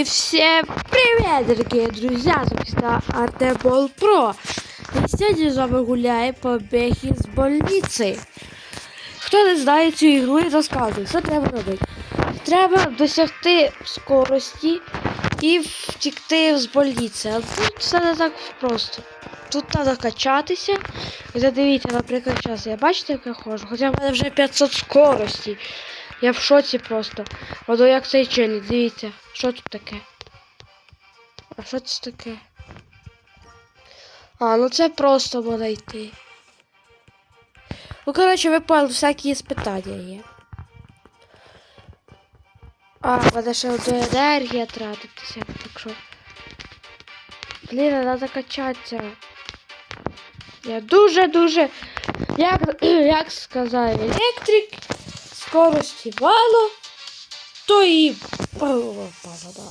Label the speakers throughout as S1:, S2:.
S1: И всем привет, дорогие друзья! С вами Артебол Про. І сьогодні з вами гуляє побіг із больниці. Хто не знає цю ігру, я розказую, що треба робити. Треба досягти скорості і втікти з больниці. Але тут все не так просто. Тут треба качатися. Задивіться, наприклад, зараз. Я бачите, як я ходжу? Хоча в мене вже 500 скорості. Я в шоці просто. Воно як цей челік, дивіться, що тут таке? А що це таке? А, ну це просто буде йти. Ну, коротше, ви всякі спитання є. А, в ще одна енергія тратитися, так що. Блін, треба качатися. Я дуже-дуже. Як, як сказав електрик, скорості мало, то і. О, да.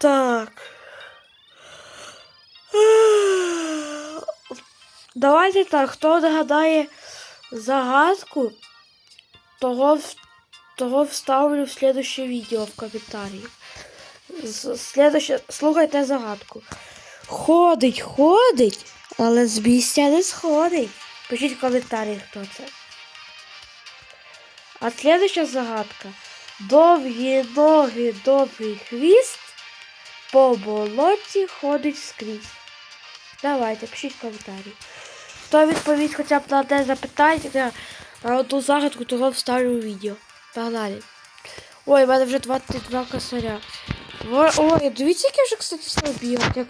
S1: Так. Давайте так, хто догадає загадку, того, того вставлю в следующее відео в коментарі. Следуще, слухайте загадку. Ходить, ходить, але з місця не сходить. Пишіть в коментарі, хто це. А следующая загадка. Довгі ноги, довгий хвіст, по болоті ходить скрізь. Давайте, пишіть коментарі. Хто відповість хоча б на одне запитання, на одну загадку, того вставлю у відео. Погнали. Ой, в мене вже 22 косаря. Ой, дивіться, як я вже, кстати, став бігати, як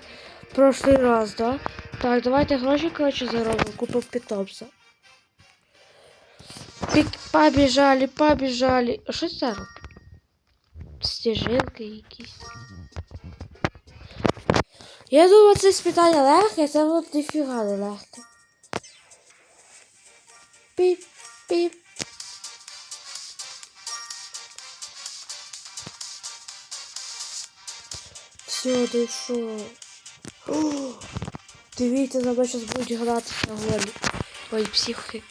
S1: в прошлий раз, да? Так, давайте гроші, коротше, заробимо, купимо питомця. Пік, побіжали, побіжали. А що це робить? Якісь. Я думаю, це спитання легке, це от ніфіга не легке. Піп, піп. Все, дійшов. Дивіться, за мною зараз будуть грати на голі. Ой, психи.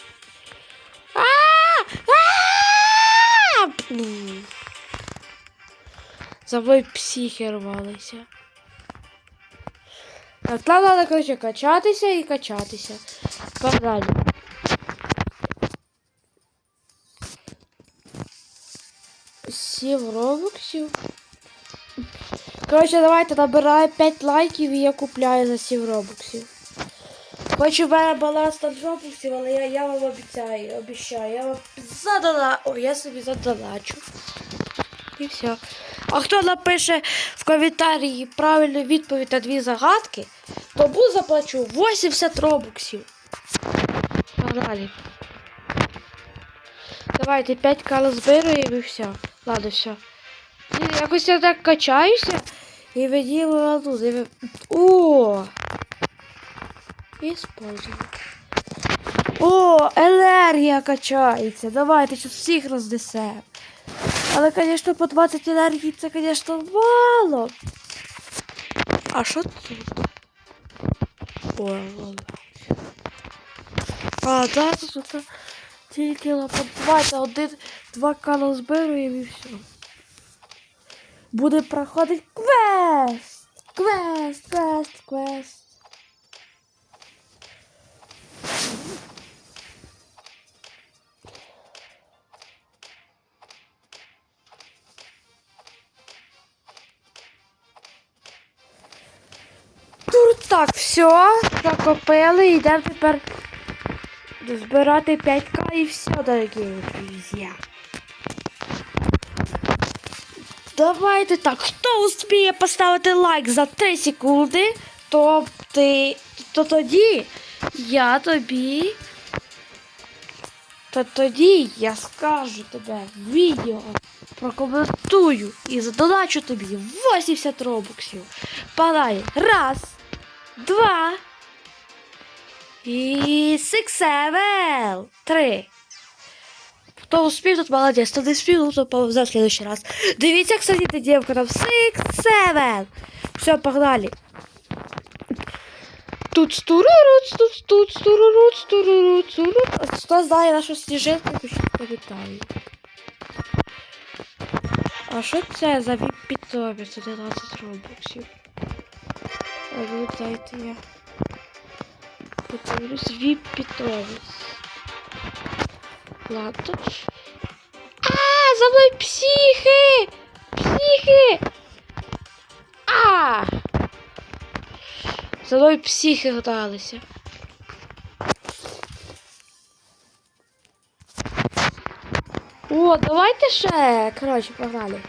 S1: За мною психи рвалися. Так, нам треба, коротше, качатися і качатися. Погнали. Сів робоксів. Коротше, давайте набираю 5 лайків і я купляю за 7 робоксів. Хоч у мене баланс там робоксів, але я, я вам обіцяю, обіцяю, я вам задала. О, я собі задоначу. І все. А хто напише в коментарі правильну відповідь на дві загадки, тому заплачу 80 робоксів. Погнали. Давайте 5 кал збираємо і все. Ладно, все. І Якось я так качаюся і виділю ладу. Диви... О! Использую. О, енергія качається. Давайте зараз всіх рознесемо. Але, звісно, по 20 енергії це, звісно, мало. А що тут? Ой, ладно. А, да, тут тут тільки лапа. Давайте один, два кало збираємо і все. Буде проходити квест! Квест, квест, квест. Так, все, накопили, йдемо тепер збирати 5к і все, дорогі друзі. Давайте так, хто успіє поставити лайк за 3 секунди, то ти. То тоді я тобі. То тоді я скажу тебе відео, прокоментую і задоначу тобі 80 робоксів. Падай. Раз, два. І сиксевел. Три. Хто успів, тот молодець. Хто не успів, ну, то повзе в следующий раз. Дивіться, як сидіти дівка там. Six, seven. Все, погнали. Тут стурурут, тут тут стурурут, стурурут, стурурут. Хто знає нашу сніжинку, пишіть коментарі. А що це за віп підтобіс 11 робоксів? А ну дайте я. Подивлюсь віп підтобіс. Ладно. А, за мною психи! Психи! А! За мною психи гналися. О, давайте ще. Коротше, погнали.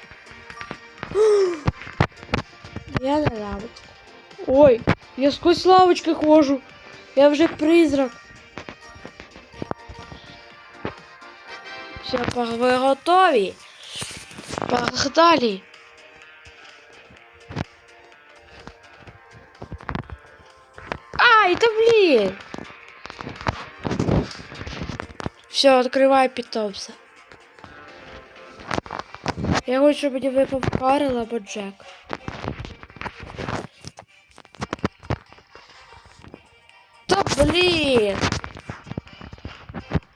S1: Я не лавочку. Ой, я сквозь лавочки хожу. Я вже призрак. Все, ви готові. Погнали. Ай, да блин. Все, открывай питомца. Я хочу, щоб мені випав Карл або Джек.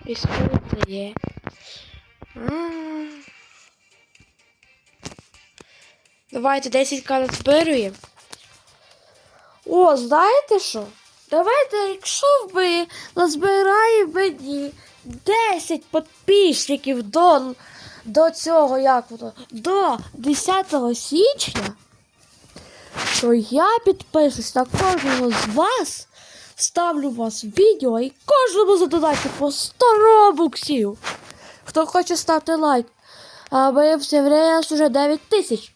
S1: І скільки це є? А. Давайте 10 к назбируємо. О, знаєте що? Давайте, якщо ви назбираємо мені 10 підписників до, до цього, як воно, до 10 січня, то я підпишусь на кожного з вас, ставлю вас відео і кожному задонатю по 100 робуксів. Хто хоче ставте лайк. А ми все время вже 9 тисяч.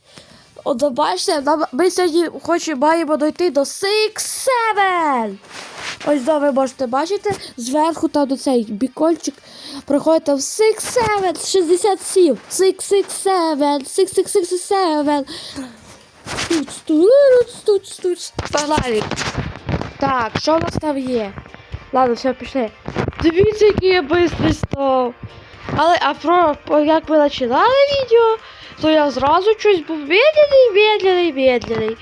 S1: От бачите, ми сьогодні хочемо маємо дойти до 6-7. Ось да, ви можете бачити, зверху там до цей бікольчик проходите в 6-7, 67, 6-6-7, 6-6-6-7. Туц, туц, туц, туц. Так, що у нас там є? Ладно, все, пішли. Дивіться, який я бистрий став. Але а про, як ми починали відео, то я зразу щось був медленний, медленний, медленний.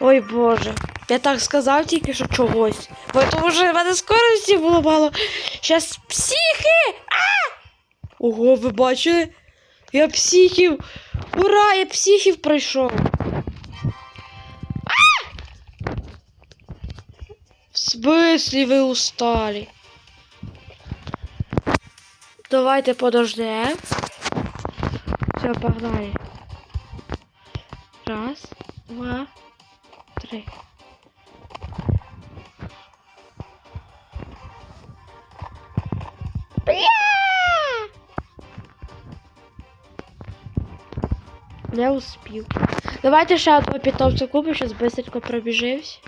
S1: Ой боже. Я так сказав тільки що чогось. Бо тому що в мене скорості було мало. Щас психи! А! Ого, ви бачили? Я психів. Ура, я психів пройшов. В смысле ви устали? Давайте подождем. Все, погнали. Раз, два, три. Не успів. Давайте ще одного питомця купимо, зараз быстренько пробіжився.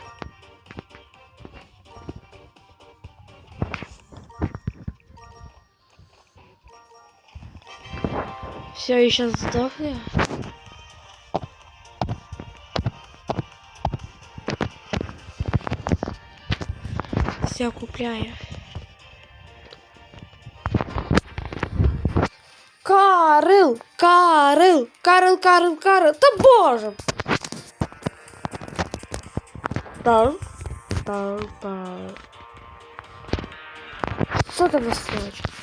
S1: Все, и сейчас сдохли. Все, купляю. Карл, Карл, Карл, Карл, Карл, да боже! Тар, тар, тар. Що там настроить?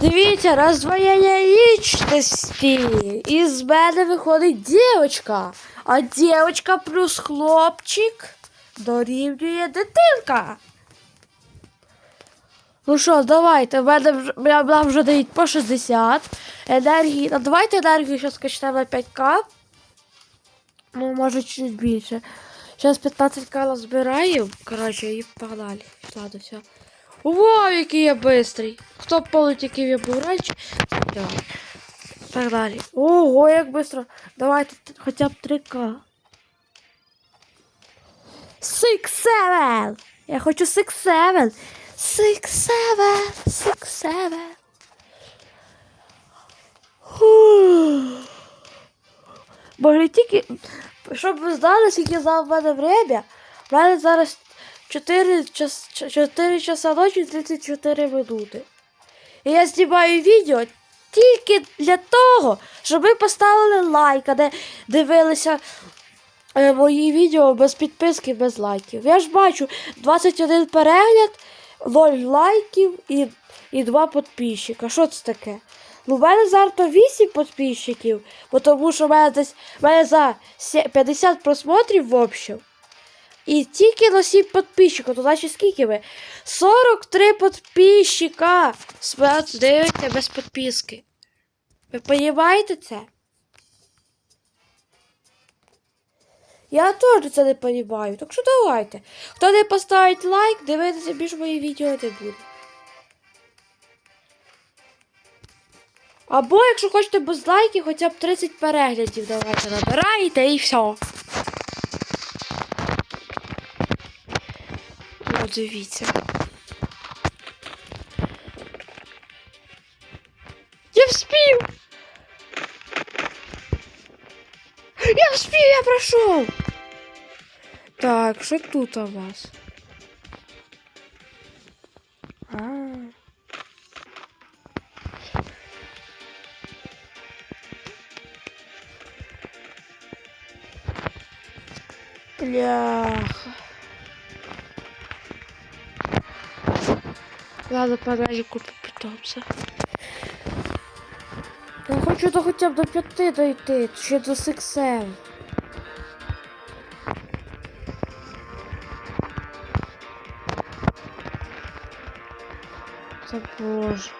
S1: Дивіться, роздвоєння лічності. Із мене виходить дівчинка. А дівчинка плюс хлопчик дорівнює дитинка. Ну що, давайте, в мене вже, дають по 60 енергії. Ну, давайте енергію зараз качнемо на 5к. Ну, може, чуть більше. Зараз 15к назбираємо. Коротше, і погнали. Ладно, все. Вау, який я бистрий. Хто помнить, який я був раніше? Все. Погнали. Ого, як быстро. Давайте хоча б 3к. Six seven. Я хочу six seven. Six seven. Six seven. Боже, тільки, щоб ви знали, скільки за мене время, в мене зараз 4, час, 4 часа ночі 34 минути. І я знімаю відео тільки для того, щоб ви поставили лайк, а не дивилися е, мої відео без підписки, без лайків. Я ж бачу 21 перегляд, 0 лайків і, і 2 підписчика. Що це таке? Ну, в мене зараз то 8 підписчиків, бо тому що в мене десь в мене за 50 просмотрів в общем. І тільки на 7 підписчиків, то значить скільки ви? 43 підписчика! Смерть дивиться без підписки. Ви розумієте це? Я теж це не розумію. Так що давайте. Хто не поставить лайк, дивитися більш мої відео не буде. Або, якщо хочете без лайків, хоча б 30 переглядів давайте набираєте і все. дивіться. Я вспів! Я вспів, я пройшов! Так, що тут у вас? А. Бляха. Ладно, подожди, куплю питомця. Я хочу до хоча б до п'яти дойти, ще до сексем. Та боже.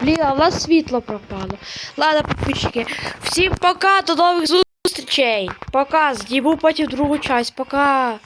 S1: Блін, а в нас світло пропало. Ладно, підписчики. Всім пока, до нових зустрічей. Пока, зніму потім другу часть. Пока.